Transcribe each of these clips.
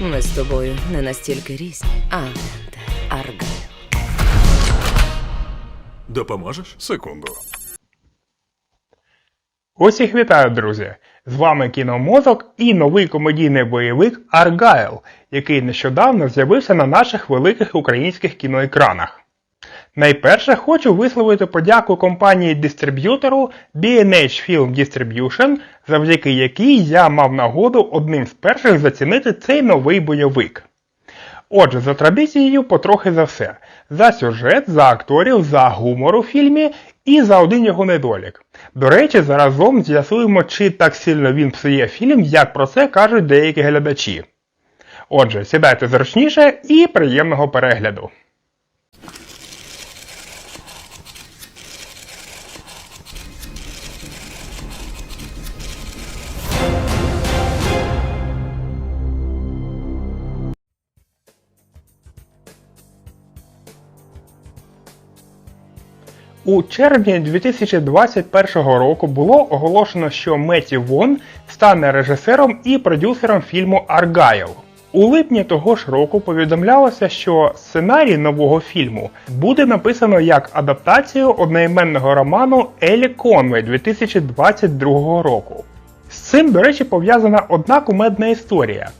Ми з тобою не настільки різні, агенте Аргайл. Допоможеш? Секунду. Усіх вітаю, друзі! З вами Кіномозок і новий комедійний бойовик Аргайл, який нещодавно з'явився на наших великих українських кіноекранах. Найперше хочу висловити подяку компанії-дистриб'ютору B&H Film Distribution, завдяки якій я мав нагоду одним з перших зацінити цей новий бойовик. Отже, за традицією, потрохи за все: за сюжет, за акторів, за гумор у фільмі і за один його недолік. До речі, заразом з'ясуємо, чи так сильно він псує фільм, як про це кажуть деякі глядачі. Отже, сідайте зручніше і приємного перегляду. У червні 2021 року було оголошено, що Меті Вон стане режисером і продюсером фільму Аргайл. У липні того ж року повідомлялося, що сценарій нового фільму буде написано як адаптацію одноіменного роману Елі Конвей 2022 року. З цим, до речі, пов'язана одна кумедна історія.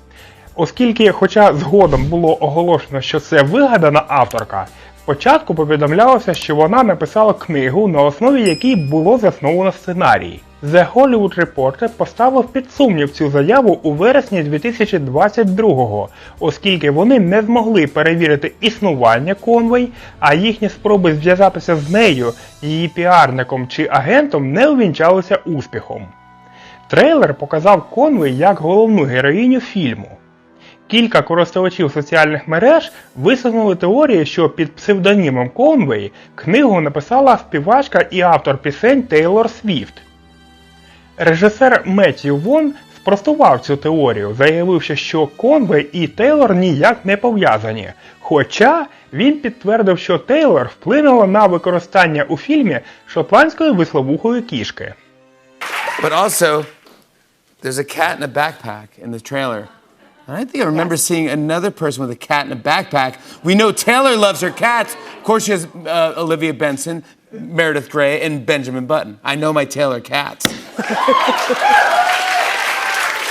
Оскільки, хоча згодом було оголошено, що це вигадана авторка, спочатку повідомлялося, що вона написала книгу, на основі якій було засновано сценарій. The Hollywood Reporter поставив під сумнів цю заяву у вересні 2022-го, оскільки вони не змогли перевірити існування Конвей, а їхні спроби зв'язатися з нею, її піарником чи агентом не увінчалися успіхом. Трейлер показав Конвей як головну героїню фільму. Кілька користувачів соціальних мереж висунули теорію, що під псевдонімом Конвей книгу написала співачка і автор пісень Тейлор Свіфт. Режисер Меттью Вон спростував цю теорію, заявивши, що Конвей і Тейлор ніяк не пов'язані. Хоча він підтвердив, що Тейлор вплинула на використання у фільмі шотландської висловухої кішки. But also, there's a cat in a backpack in the trailer. I think I remember seeing another person with a cat in a backpack. We know Taylor loves her cats. Of course, she has uh, Olivia Benson, Meredith Grey, and Benjamin Button. I know my Taylor cats.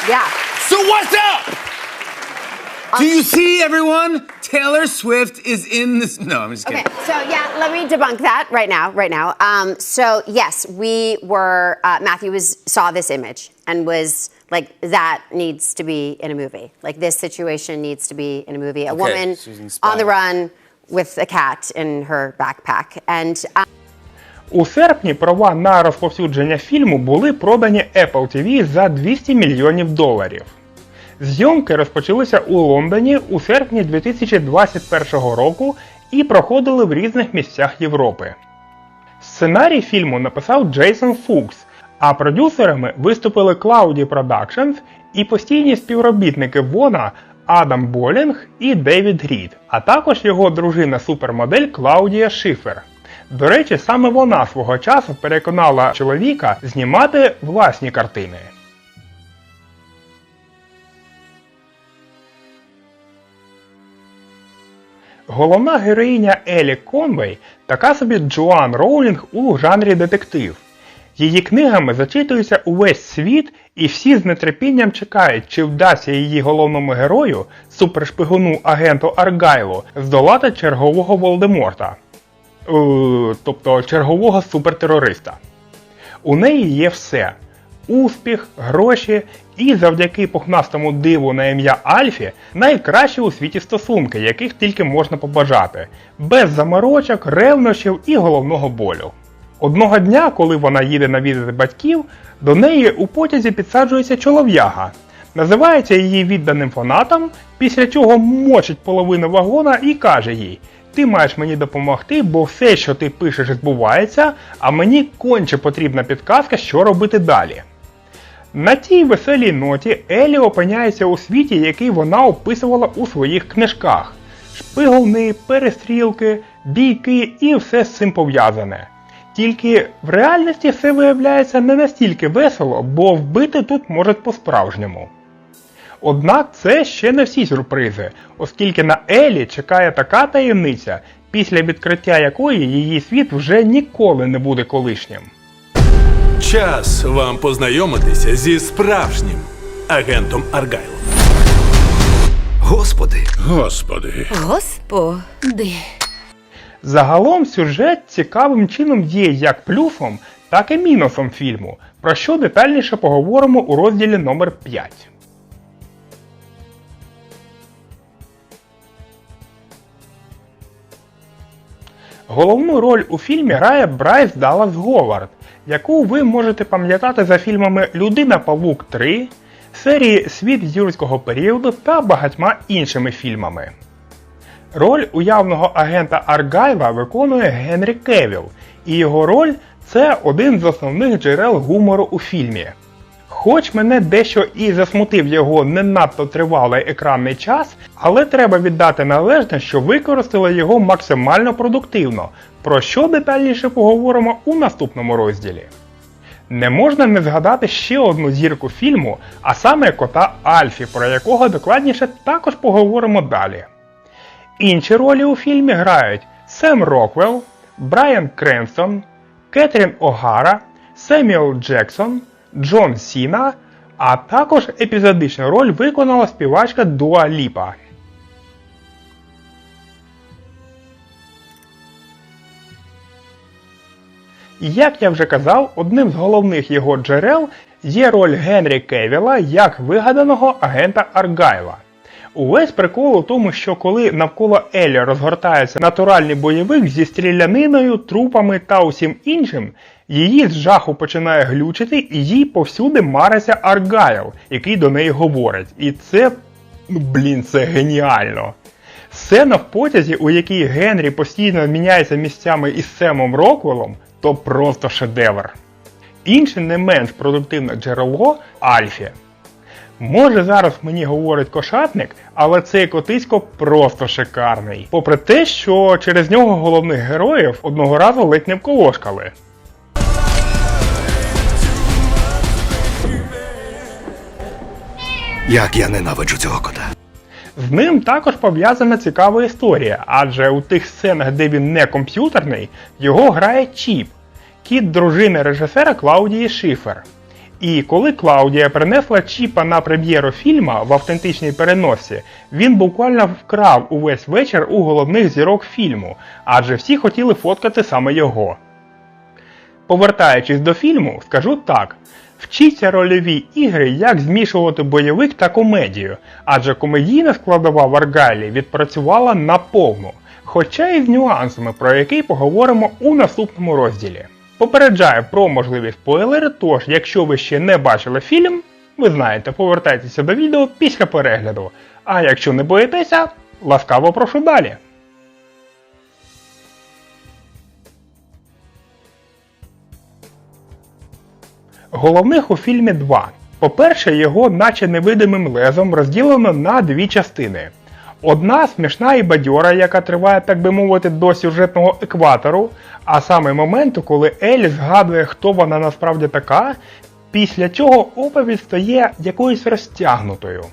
Yeah. So what's up? Do you see everyone? Taylor Swift is in this. No, I'm just Okay, kidding. so yeah, let me debunk that right now, right now. Um, so yes, we were, uh, Matthew was, saw this image and was like, that needs to be in a movie. Like this situation needs to be in a movie. A Okay, woman she's inspired. on the run with a cat in her backpack. And um, У серпні права на розповсюдження фільму були продані Apple TV за 200 мільйонів доларів. Зйомки розпочалися у Лондоні у серпні 2021 року і проходили в різних місцях Європи. Сценарій фільму написав Джейсон Фукс, а продюсерами виступили Cloudy Productions і постійні співробітники Вона Адам Болінг і Девід Рід, а також його дружина супермодель Клаудія Шифер. До речі, саме вона свого часу переконала чоловіка знімати власні картини. Головна героїня Елі Конвей така собі Джоан Роулінг у жанрі детектив. Її книгами зачитується увесь світ, і всі з нетерпінням чекають, чи вдасться її головному герою, супершпигуну агенту Аргайлу, здолати чергового Волдеморта, е, тобто чергового супертерориста. У неї є все: успіх, гроші і завдяки пухнастому диву на ім'я Альфі найкращі у світі стосунки, яких тільки можна побажати, без заморочок, ревнощів і головного болю. Одного дня, коли вона їде навідати батьків, до неї у потязі підсаджується чолов'яга. Називається її відданим фанатом, після чого мочить половину вагона і каже їй: Ти маєш мені допомогти, бо все, що ти пишеш, збувається, а мені конче потрібна підказка, що робити далі. На тій веселій ноті Елі опиняється у світі, який вона описувала у своїх книжках: шпигуни, перестрілки, бійки і все з цим пов'язане. Тільки в реальності все виявляється не настільки весело, бо вбити тут можуть по-справжньому. Однак це ще не всі сюрпризи, оскільки на Елі чекає така таємниця, після відкриття якої її світ вже ніколи не буде колишнім. Час вам познайомитися зі справжнім агентом Аргайл. Господи, Господи. Господи. Загалом сюжет цікавим чином є як плюсом, так і мінусом фільму, про що детальніше поговоримо у розділі номер 5. Головну роль у фільмі грає Брайс Даллас Говард, яку ви можете пам'ятати за фільмами Людина Павук 3, серії Світ юрського періоду та багатьма іншими фільмами. Роль уявного агента Аргайва виконує Генрі Кевіл, і його роль це один з основних джерел гумору у фільмі. Хоч мене дещо і засмутив його не надто тривалий екранний час, але треба віддати належне, що використали його максимально продуктивно, про що детальніше поговоримо у наступному розділі. Не можна не згадати ще одну зірку фільму, а саме кота Альфі, про якого докладніше також поговоримо далі. Інші ролі у фільмі грають Сем Роквелл, Брайан Кренстон, Кетрін О'Гара, Семюел Джексон, Джон Сіна, а також епізодичну роль виконала співачка Дуа Ліпа. Як я вже казав, одним з головних його джерел є роль Генрі Кевіла як вигаданого агента Аргайла. Увесь прикол у тому, що коли навколо Елі розгортається натуральний бойовик зі стріляниною, трупами та усім іншим, її з жаху починає глючити і їй повсюди мариться Аргайл, який до неї говорить. І це, ну блін, це геніально. Сцена в потязі, у якій Генрі постійно міняється місцями із Семом Роквеллом, то просто шедевр. Інше не менш продуктивне джерело Альфі. Може зараз мені говорить кошатник, але цей котисько просто шикарний. Попри те, що через нього головних героїв одного разу ледь не вколошкали. як я ненавиджу цього кота. З ним також пов'язана цікава історія, адже у тих сценах, де він не комп'ютерний, його грає Чіп, кіт дружини режисера Клаудії Шифер. І коли Клаудія принесла Чіпа на прем'єру фільма в автентичній переносі, він буквально вкрав увесь вечір у головних зірок фільму, адже всі хотіли фоткати саме його. Повертаючись до фільму, скажу так: вчіться рольові ігри, як змішувати бойовик та комедію, адже комедійна складова в Аргайлі відпрацювала наповну, хоча і з нюансами, про які поговоримо у наступному розділі. Попереджаю про можливі спойлери, тож, якщо ви ще не бачили фільм, ви знаєте, повертайтеся до відео після перегляду. А якщо не боїтеся, ласкаво прошу далі. Головних у фільмі два. По-перше, його, наче невидимим лезом, розділено на дві частини. Одна смішна і бадьора, яка триває, так би мовити, до сюжетного екватору, а саме моменту, коли Елі згадує, хто вона насправді така, після чого оповідь стає якоюсь розтягнутою.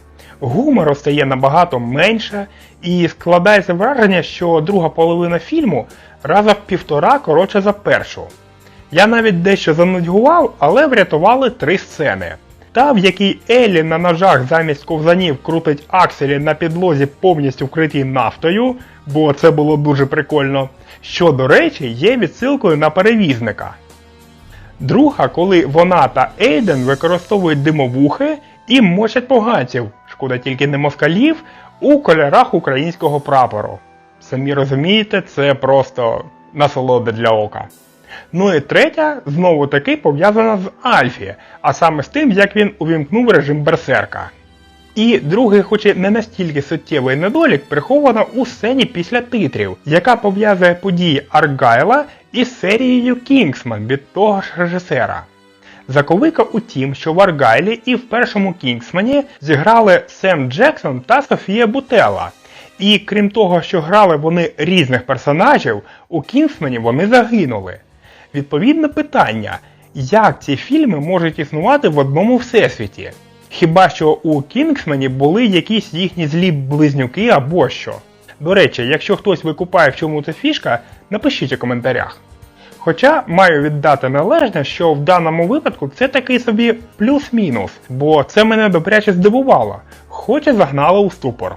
Гумору стає набагато менше, і складається враження, що друга половина фільму раза в півтора коротше за першу. Я навіть дещо занудьгував, але врятували три сцени. Та, в якій Еллі на ножах замість ковзанів крутить акселі на підлозі повністю вкритій нафтою, бо це було дуже прикольно, що, до речі, є відсилкою на перевізника. Друга, коли вона та Ейден використовують димовухи і мочать поганців, шкода тільки не москалів, у кольорах українського прапору. Самі розумієте, це просто насолода для ока. Ну і третя, знову таки пов'язана з Альфі, а саме з тим, як він увімкнув режим берсерка. І другий, хоч і не настільки суттєвий недолік, приховано у сцені після титрів, яка пов'язує події Аргайла із серією Кінгсман від того ж режисера. Заковика у тім, що в Аргайлі і в першому Кінгсмані зіграли Сем Джексон та Софія Бутелла. І крім того, що грали вони різних персонажів, у Кінгсмані вони загинули. Відповідне питання, як ці фільми можуть існувати в одному всесвіті? Хіба що у Кінгсмені були якісь їхні злі близнюки або що. До речі, якщо хтось викупає, в чому це фішка, напишіть у коментарях. Хоча маю віддати належне, що в даному випадку це такий собі плюс-мінус, бо це мене добряче здивувало, хоч і загнало у ступор.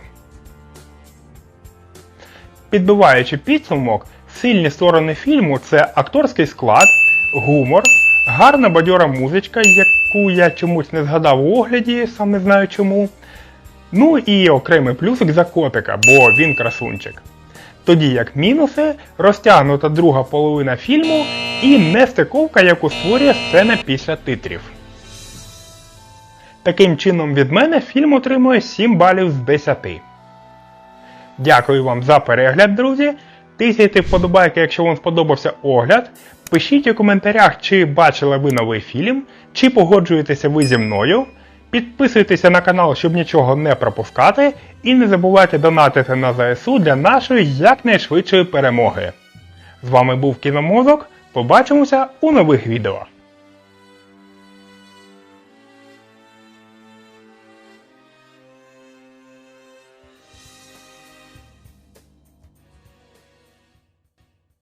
Підбиваючи підсумок, сильні сторони фільму це акторський склад, гумор, гарна бадьора музичка, яку я чомусь не згадав у огляді, сам не знаю чому. Ну і окремий плюсик за котика, бо він красунчик. Тоді як мінуси, розтягнута друга половина фільму і нестиковка, яку створює сцена після титрів. Таким чином від мене фільм отримує 7 балів з 10. Дякую вам за перегляд, друзі. Тисяйте вподобайки, якщо вам сподобався огляд. Пишіть у коментарях, чи бачили ви новий фільм, чи погоджуєтеся ви зі мною. Підписуйтеся на канал, щоб нічого не пропускати, і не забувайте донатити на ЗСУ для нашої якнайшвидшої перемоги. З вами був Кіномозок. Побачимося у нових відео.